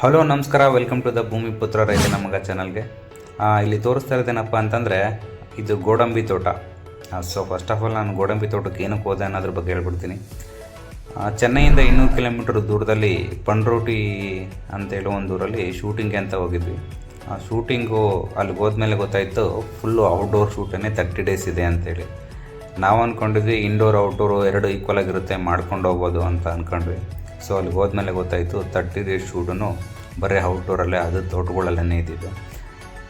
Hello ನಮಸ್ಕಾರ welcome to the ಭೂಮಿ ಪುತ್ರ ರೈತನ ಮಗ ಚಾನಲ್ಗೆ ಇಲ್ಲಿ ತೋರಿಸ್ತಾ ಇರೋದೇನಪ್ಪ ಅಂತಂದರೆ, ಇದು ಗೋಡಂಬಿ ತೋಟ. ಸೊ ಫಸ್ಟ್ ಆಫ್ ಆಲ್ ನಾನು ಗೋಡಂಬಿ ತೋಟಕ್ಕೆ ಏನಕ್ಕೆ ಹೋದೆ ಅನ್ನೋದ್ರ ಬಗ್ಗೆ ಹೇಳ್ಬಿಡ್ತೀನಿ. ಚೆನ್ನೈಯಿಂದ ಇನ್ನೂರು ಕಿಲೋಮೀಟರ್ ದೂರದಲ್ಲಿ ಪಂಡ್ರೋಟಿ ಅಂತೇಳಿ ಒಂದು ಊರಲ್ಲಿ ಶೂಟಿಂಗ್ಗೆ ಅಂತ ಹೋಗಿದ್ವಿ. ಆ ಶೂಟಿಂಗು ಅಲ್ಲಿಗೆ ಹೋದ್ಮೇಲೆ ಗೊತ್ತಾಯಿತು ಫುಲ್ಲು ಔಟ್ಡೋರ್ ಶೂಟನ್ನೇ ತರ್ಟಿ ಡೇಸ್ ಇದೆ ಅಂತೇಳಿ ನಾವು ಅಂದ್ಕೊಂಡಿದ್ವಿ ಇಂಡೋರ್ ಔಟ್ಡೋರು ಎರಡು ಈಕ್ವಲ್ ಆಗಿರುತ್ತೆ, ಮಾಡ್ಕೊಂಡು ಹೋಗ್ಬೋದು ಅಂತ ಅಂದ್ಕೊಂಡ್ವಿ ಸೊ ಅಲ್ಲಿಗೆ ಹೋದ್ಮೇಲೆ ಗೊತ್ತಾಯಿತು ತರ್ಟಿ ಡೇಸ್ ಶೂಟನ್ನು ಬರೀ ಔಟ್ಡೋರಲ್ಲೇ ಅದು ತೋಟಗಳಲ್ಲೇ ಇದ್ದಿದ್ದು.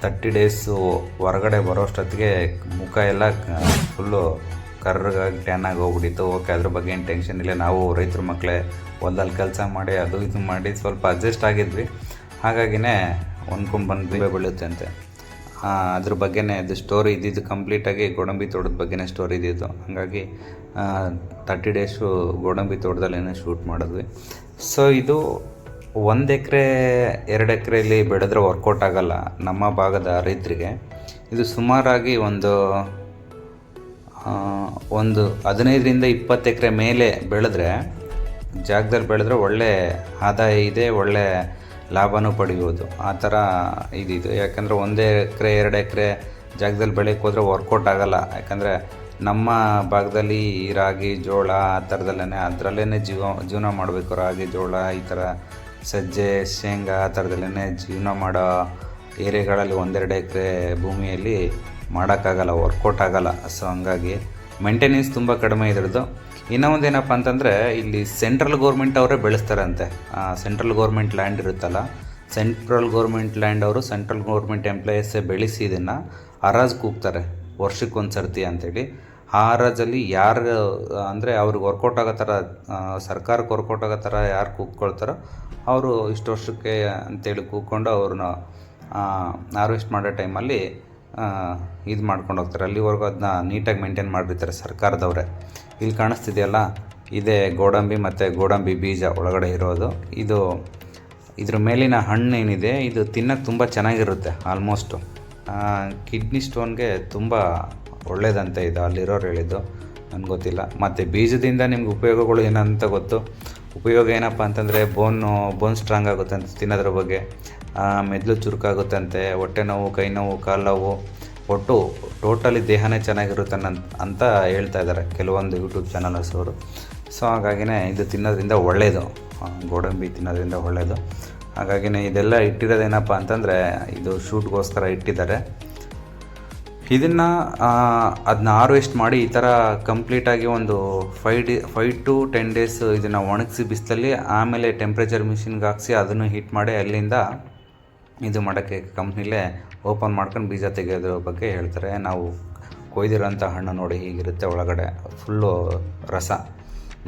ತರ್ಟಿ ಡೇಸು ಹೊರಗಡೆ ಬರೋಷ್ಟೊತ್ತಿಗೆ ಮುಖ ಎಲ್ಲ ಫುಲ್ಲು ಕರ್ರಗಾಗಿ ಟ್ಯಾನ್ ಆಗಿ ಹೋಗ್ಬಿಟ್ಟಿತ್ತು. ಓಕೆ ಅದ್ರ ಬಗ್ಗೆ ಏನು ಟೆನ್ಷನ್ ಇಲ್ಲ. ನಾವು ರೈತರ ಮಕ್ಕಳೇ ಹೊಲ್ದಲ್ಲಿ ಕೆಲಸ ಮಾಡಿ, ಅದು ಇದು ಮಾಡಿ ಸ್ವಲ್ಪ ಅಡ್ಜಸ್ಟ್ ಆಗಿದ್ವಿ. ಹಾಗಾಗಿನೇ ಹೊಂದ್ಕೊಂಡು ಬಂದು ಬೀಳುತ್ತೆ ಅಂತೆ. ಅದ್ರ ಬಗ್ಗೆನೇ ಅದು ಸ್ಟೋರಿ ಇದ್ದಿದ್ದು ಕಂಪ್ಲೀಟಾಗಿ ಗೋಡಂಬಿ ತೋಟದ ಬಗ್ಗೆನೇ ಸ್ಟೋರಿ ಇದ್ದಿದ್ದು. ಹಾಗಾಗಿ ತರ್ಟಿ ಡೇಸು ಗೋಡಂಬಿ ತೋಟದಲ್ಲೇ ಶೂಟ್ ಮಾಡಿದ್ವಿ. ಸೊ ಇದು ಒಂದು ಎಕರೆ, ಎರಡು ಎಕರೆಯಲ್ಲಿ ಬೆಳೆದ್ರೆ ವರ್ಕೌಟ್ ಆಗೋಲ್ಲ ನಮ್ಮ ಭಾಗದ ರೈತರಿಗೆ. ಇದು ಸುಮಾರಾಗಿ ಒಂದು ಒಂದು ಹದಿನೈದರಿಂದ ಇಪ್ಪತ್ತು ಎಕರೆ ಮೇಲೆ ಬೆಳೆದ್ರೆ, ಜಾಗದಲ್ಲಿ ಬೆಳೆದ್ರೆ ಒಳ್ಳೆ ಆದಾಯ ಇದೆ, ಒಳ್ಳೆ ಲಾಭನೂ ಪಡೆಯುವುದು. ಆ ಥರ ಇದಿದು. ಯಾಕಂದರೆ ಒಂದೇ ಎಕರೆ, ಎರಡು ಎಕರೆ ಜಾಗದಲ್ಲಿ ಬೆಳೆಯೋಕೆ ಹೋದರೆ ವರ್ಕೌಟ್ ಆಗೋಲ್ಲ. ಯಾಕಂದರೆ ನಮ್ಮ ಭಾಗದಲ್ಲಿ ರಾಗಿ, ಜೋಳ ಆ ಥರದಲ್ಲೇ ಅದರಲ್ಲೇ ಜೀವ, ಜೀವನ ಮಾಡಬೇಕು. ರಾಗಿ, ಜೋಳ ಈ ಥರ ಸಜ್ಜೆ, ಶೇಂಗಾ ಆ ಥರದಲ್ಲೇ ಜೀವನ ಮಾಡೋ ಏರಿಯಾಗಳಲ್ಲಿ ಒಂದೆರಡು ಎಕರೆ ಭೂಮಿಯಲ್ಲಿ ಮಾಡೋಕ್ಕಾಗಲ್ಲ, ವರ್ಕೌಟ್ ಆಗೋಲ್ಲ. ಸೊ ಹಂಗಾಗಿ ಮೇಂಟೆನೆನ್ಸ್ ತುಂಬ ಕಡಿಮೆ ಇದ್ರದ್ದು. ಇನ್ನೂ ಒಂದು ಏನಪ್ಪ ಅಂತಂದರೆ, ಇಲ್ಲಿ ಸೆಂಟ್ರಲ್ ಗೌರ್ಮೆಂಟ್ ಅವರೇ ಬೆಳೆಸ್ತಾರಂತೆ. ಸೆಂಟ್ರಲ್ ಗೌರ್ಮೆಂಟ್ ಲ್ಯಾಂಡ್ ಇರುತ್ತಲ್ಲ ಸೆಂಟ್ರಲ್ ಗೌರ್ಮೆಂಟ್ ಲ್ಯಾಂಡ್ ಅವರು ಸೆಂಟ್ರಲ್ ಗೌರ್ಮೆಂಟ್ ಎಂಪ್ಲಾಯೀಸೇ ಬೆಳೆಸಿ ಇದನ್ನು ಹರಾಜು ಕೂಗ್ತಾರೆ, ವರ್ಷಕ್ಕೊಂದು ಸರ್ತಿ ಅಂತೇಳಿ. ಆ ಹರಾಜಲ್ಲಿ ಯಾರು, ಅಂದರೆ ಅವ್ರಿಗೆ ವರ್ಕೌಟ್ ಆಗೋ ಥರ ಸರ್ಕಾರಕ್ಕೆ ವರ್ಕೌಟ್ ಆಗೋ ಥರ ಯಾರು ಕೂಗ್ಕೊಳ್ತಾರೋ ಅವರು ಇಷ್ಟು ವರ್ಷಕ್ಕೆ ಅಂತೇಳಿ ಕೂಗ್ಕೊಂಡು ಅವ್ರನ್ನ ಹಾರ್ವೆಸ್ಟ್ ಮಾಡೋ ಟೈಮಲ್ಲಿ ಇದು ಮಾಡ್ಕೊಂಡು ಹೋಗ್ತಾರೆ. ಅಲ್ಲಿವರೆಗೂ ಅದನ್ನ ನೀಟಾಗಿ ಮೇಂಟೈನ್ ಮಾಡಿರ್ತಾರೆ ಸರ್ಕಾರದವರೇ. ಇಲ್ಲಿ ಕಾಣಿಸ್ತಿದೆಯಲ್ಲ? ಇದೇ ಗೋಡಂಬಿ ಮತ್ತು ಗೋಡಂಬಿ ಬೀಜ ಒಳಗಡೆ ಇರೋದು. ಇದು ಇದ್ರ ಮೇಲಿನ ಹಣ್ಣು ಏನಿದೆ, ಇದು ತಿನ್ನೋಕ್ಕೆ ತುಂಬ ಚೆನ್ನಾಗಿರುತ್ತೆ ಆಲ್ಮೋಸ್ಟು ಕಿಡ್ನಿ ಸ್ಟೋನ್ಗೆ ತುಂಬ ಒಳ್ಳೆಯದಂತೆ ಇದು ಅಲ್ಲಿರೋರು ಹೇಳಿದ್ದು. ನನಗೆ ಗೊತ್ತಿಲ್ಲ. ಮತ್ತು ಬೀಜದಿಂದ ನಿಮ್ಗೆ ಉಪಯೋಗಗಳು ಏನಂತ ಗೊತ್ತು? ಉಪಯೋಗ ಏನಪ್ಪ ಅಂತಂದರೆ ಬೋನು ಬೋನ್ ಸ್ಟ್ರಾಂಗ್ ಆಗುತ್ತೆ ಅಂತ ತಿನ್ನೋದ್ರ ಬಗ್ಗೆ. ಮೆದುಳು ಚುರುಕಾಗುತ್ತಂತೆ, ಹೊಟ್ಟೆ ನೋವು, ಕೈ ನೋವು, ಕಾಲು ನೋವು. ಒಟ್ಟು ಟೋಟಲಿ ದೇಹನೇ ಚೆನ್ನಾಗಿರುತ್ತೆ ಅಂತ ಹೇಳ್ತಾ ಇದ್ದಾರೆ ಕೆಲವೊಂದು ಯೂಟ್ಯೂಬ್ ಚಾನಲ್ಸ್ ಅವರು. ಸೊ ಹಾಗಾಗಿನೇ ಇದು ತಿನ್ನೋದ್ರಿಂದ ಒಳ್ಳೆಯದು ಗೋಡಂಬಿ ತಿನ್ನೋದ್ರಿಂದ ಒಳ್ಳೆಯದು ಹಾಗಾಗಿನೇ ಇದೆಲ್ಲ ಇಟ್ಟಿರೋದೇನಪ್ಪ ಅಂತಂದರೆ ಇದು ಶೂಟ್ಗೋಸ್ಕರ ಇಟ್ಟಿದ್ದಾರೆ. ಇದನ್ನು ಅದನ್ನ ಹಾರ್ವೆಸ್ಟ್ ಮಾಡಿ ಈ ಥರ ಕಂಪ್ಲೀಟಾಗಿ ಒಂದು five day five to ten days ಇದನ್ನು ಒಣಗಿಸಿ ಬಿಸಿಲಲ್ಲಿ, ಆಮೇಲೆ ಟೆಂಪ್ರೇಚರ್ ಮಿಷಿನ್ಗೆ ಹಾಕ್ಸಿ ಅದನ್ನು ಹೀಟ್ ಮಾಡಿ ಅಲ್ಲಿಂದ ಇದು ಮಾಡೋಕ್ಕೆ ಕಂಪ್ನಿಲೇ ಓಪನ್ ಮಾಡ್ಕೊಂಡು ಬೀಜ ತೆಗೆಯೋದ್ರ ಬಗ್ಗೆ ಹೇಳ್ತಾರೆ. ನಾವು ಕೊಯ್ದಿರೋಂಥ ಹಣ್ಣು ನೋಡಿ ಹೀಗಿರುತ್ತೆ ಒಳಗಡೆ ಫುಲ್ಲು ರಸ.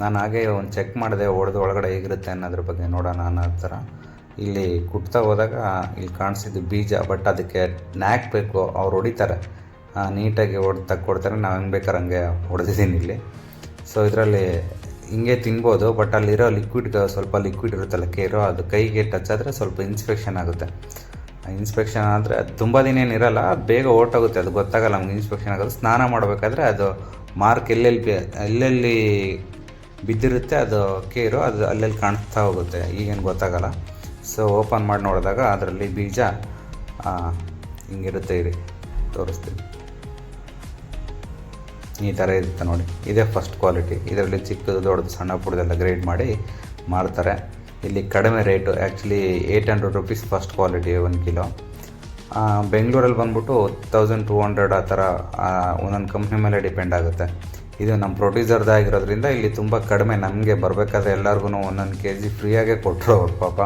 ನಾನು ಹಾಗೆ ಒಂದು ಚೆಕ್ ಮಾಡಿದೆ, ಹೊಡೆದು ಒಳಗಡೆ ಹೇಗಿರುತ್ತೆ ಅನ್ನೋದ್ರ ಬಗ್ಗೆ ನೋಡೋಣ ಅನ್ನೋ ಥರ. ಇಲ್ಲಿ ಕುಟ್ತಾ ಹೋದಾಗ, ಇಲ್ಲಿ ಕಾಣಿಸಿದ್ದು ಬೀಜ ಬಟ್ ಅದಕ್ಕೆ ನ್ಯಾಕ್ ಬೇಕು, ಅವ್ರು ಹೊಡಿತಾರೆ. ನೀಟಾಗಿ ಹೊಡೆದು ತಕ್ಕೊಡ್ತಾರೆ ನಾವು ಹೆಂಗೆ ಬೇಕಾದ್ರೆ ಹಂಗೆ ಹೊಡೆದಿದ್ದೀನಿ ಇಲ್ಲಿ. ಸೊ ಇದರಲ್ಲಿ ಹಿಂಗೆ ತಿನ್ಬೋದು ಬಟ್ ಅಲ್ಲಿರೋ ಲಿಕ್ವಿಡ್ ಸ್ವಲ್ಪ ಲಿಕ್ವಿಡ್ ಇರುತ್ತಲ್ಲ ಕೇರು ಅದು ಕೈಗೆ ಟಚ್ ಆದರೆ ಸ್ವಲ್ಪ ಇನ್ಸ್ಪೆಕ್ಷನ್ ಆಗುತ್ತೆ. ಇನ್ಸ್ಪೆಕ್ಷನ್ ಆದರೆ ಅದು ತುಂಬ ದಿನ ಏನಿರಲ್ಲ ಅದು ಬೇಗ ಓಟೋಗುತ್ತೆ ಅದು ಗೊತ್ತಾಗಲ್ಲ ನಮ್ಗೆ ಇನ್ಸ್ಪೆಕ್ಷನ್ ಆಗೋದು. ಸ್ನಾನ ಮಾಡಬೇಕಾದ್ರೆ ಅದು ಮಾರ್ಕ್ ಎಲ್ಲೆಲ್ಲಿ ಎಲ್ಲೆಲ್ಲಿ ಬಿದ್ದಿರುತ್ತೆ ಅದು ಕೇರು ಅದು ಅಲ್ಲೆಲ್ಲಿ ಕಾಣಿಸ್ತಾ ಹೋಗುತ್ತೆ. ಈಗೇನು ಗೊತ್ತಾಗಲ್ಲ. ಸೊ ಓಪನ್ ಮಾಡಿ ನೋಡಿದಾಗ ಅದರಲ್ಲಿ ಬೀಜ ಹಿಂಗಿರುತ್ತೆ ಇರಿ ತೋರಿಸ್ತೀನಿ. ಈ ಥರ ಇರುತ್ತೆ ನೋಡಿ. ಇದೇ ಫಸ್ಟ್ ಕ್ವಾಲಿಟಿ ಇದರಲ್ಲಿ ಚಿಕ್ಕದು, ದೊಡ್ಡದು, ಸಣ್ಣ ಪುಡ್ದೆಲ್ಲ ಗ್ರೇಡ್ ಮಾಡಿ ಮಾರ್ತಾರೆ. ಇಲ್ಲಿ ಕಡಿಮೆ rate actually eight hundred rupees first quality ಒಂದು ಕಿಲೋ ಬೆಂಗಳೂರಲ್ಲಿ ಬಂದ್ಬಿಟ್ಟು ತೌಸಂಡ್ ಟೂ ಹಂಡ್ರೆಡ್ ಆ ಥರ ಒಂದೊಂದು ಕಂಪ್ನಿ ಮೇಲೆ ಡಿಪೆಂಡ್ ಆಗುತ್ತೆ. ಇದು ನಮ್ಮ ಪ್ರೊಡ್ಯೂಸರ್ದು ಆಗಿರೋದ್ರಿಂದ ಇಲ್ಲಿ ತುಂಬ ಕಡಿಮೆ ನಮಗೆ ಬರಬೇಕಾದ್ರೆ ಎಲ್ಲರಿಗೂ ಒಂದೊಂದು ಕೆ ಜಿ ಫ್ರೀಯಾಗೆ ಕೊಟ್ಟರು ಅವ್ರು ಪಾಪ.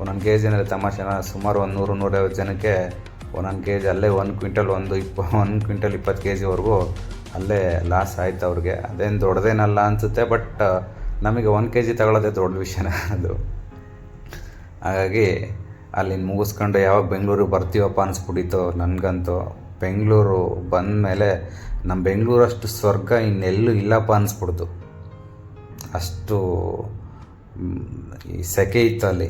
ಒಂದೊಂದು ಕೆ ಜಿ ಅಂದರೆ ತಮಾಷೆನ ಸುಮಾರು ಒಂದು ನೂರು, ನೂರೈವತ್ತು ಜನಕ್ಕೆ ಒಂದೊಂದು ಕೆ ಜಿ ಅಲ್ಲೇ ಒಂದು ಕ್ವಿಂಟಲ್, ಒಂದು ಇಪ್ಪ, ಒಂದು ಕ್ವಿಂಟಲ್ ಇಪ್ಪತ್ತು ಕೆ ಜಿವರೆಗೂ ಅಲ್ಲೇ ಲಾಸ್ ಆಯ್ತು ಅವ್ರಿಗೆ. ಅದೇನು ದೊಡ್ಡದೇನಲ್ಲ ಅನಿಸುತ್ತೆ ಬಟ್ ನಮಗೆ ಒಂದು ಕೆ ಜಿ ತಗೊಳ್ಳೋದೇ ದೊಡ್ಡ ವಿಷಯನ ಅದು. ಹಾಗಾಗಿ ಅಲ್ಲಿನ ಮುಗಿಸ್ಕೊಂಡು ಯಾವಾಗ ಬೆಂಗಳೂರಿಗೆ ಬರ್ತೀವಪ್ಪ ಅನಿಸ್ಬಿಟ್ಟಿತ್ತು ನನಗಂತೂ. ಬೆಂಗಳೂರು ಬಂದ ಮೇಲೆ ನಮ್ಮ ಬೆಂಗಳೂರಷ್ಟು ಸ್ವರ್ಗ ಇನ್ನೆಲ್ಲೂ ಇಲ್ಲಪ್ಪ ಅನಿಸ್ಬಿಡ್ತು. ಅಷ್ಟು ಈ ಸೆಕೆ ಇತ್ತು ಅಲ್ಲಿ.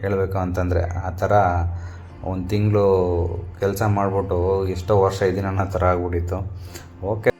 ಹೇಳಬೇಕು ಅಂತಂದರೆ ಆ ಥರ ಒಂದು ತಿಂಗಳು ಕೆಲಸ ಮಾಡಿಬಿಟ್ಟು ಎಷ್ಟೋ ವರ್ಷ ಇದ್ದೀನಿ ಅನ್ನೋ ಥರ ಆಗ್ಬಿಟ್ಟಿತ್ತು. ಓಕೆ.